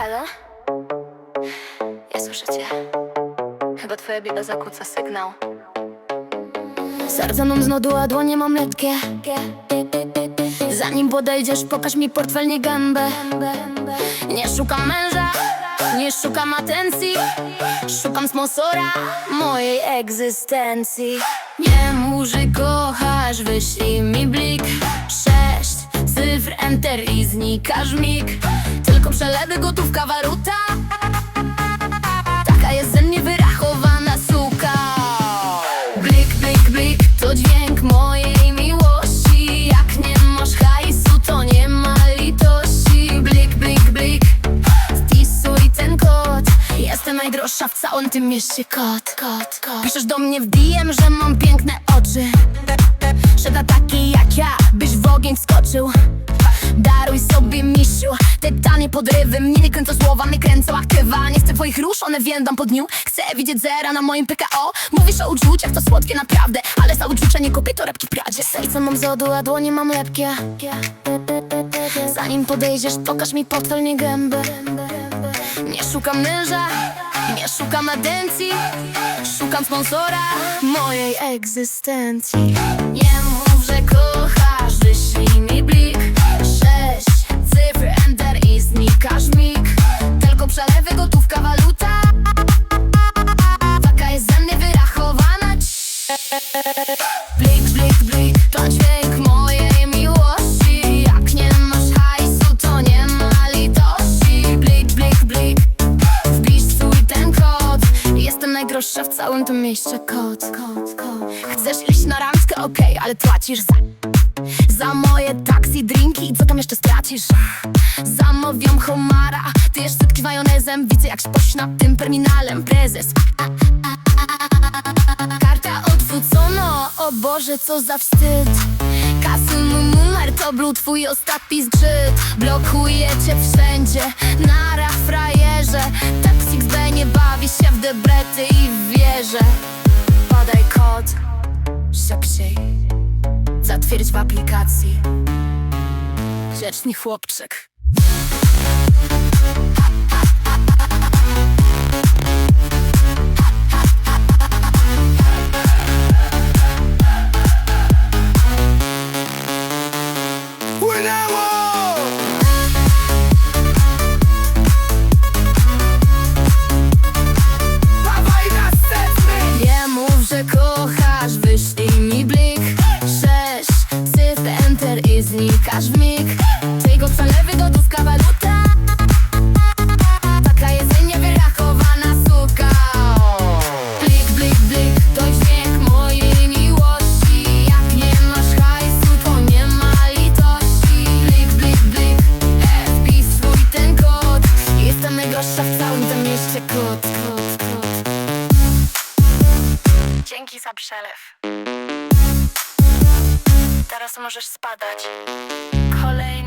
Halo? Ja słyszę cię. Chyba twoja biega zakłóca sygnał. Serce nam znodło, a dłonie mam letkie Zanim podejdziesz, pokaż mi portfel, nie gębę Nie szukam męża, nie szukam atencji Szukam sponsora mojej egzystencji Nie że kochasz, wyślij mi blik Sześć cyfr, enter i znikasz mig Tylko przelewy, gotówka, waluta. Taka jest ze mnie wyrachowana suka. Blik, blik, blik, to dźwięk mojej miłości. Jak nie masz hajsu, to nie ma litości. Blik, blik, blik, wpisuj ten kod. Jestem najdroższa w całym tym mieście. Kot, kot, kot. Piszesz do mnie w DM, że mam piękne oczy. Że dla takiej jak ja, byś w ogień wskoczył Daruj sobie misiu Te tanie podrywy. Mnie nie kręcą słowa, mnie kręcą aktywa. Nie chcę twoich róż, one więdą po dniu. Chcę widzieć zera na moim PKO Mówisz o uczuciach, to słodkie naprawdę Ale za uczucia nie kupię torebki Pradzie. Serce mam z lodu, a dłonie mam lepkie. Zanim podejdziesz, pokaż mi portfel, nie gębę Nie szukam męża, nie szukam atencji Szukam sponsora mojej egzystencji. Nie mów, że kochasz, wyślij mi najdroższa w całym tym mieście Kod, kod, kod Chcesz iść na randkę? Okej, ale płacisz za Za moje taksi, drinki i co tam jeszcze stracisz? Zamawiam homara Ty jeszcze sypki majonezem. Widzę jak śpoś nad tym terminalem. Prezes. Karta odwrócono, o Boże, co za wstyd. Kasy mój numer to był twój ostatni zgrzyt. Blokuję cię wszędzie, nara frajerze XB nie bawi się w debrety i wieże Podaj kod, szybciej Zatwierdź w aplikacji. Grzeczny chłopczyk Dzięki za przelew. Teraz możesz spadać. Kolej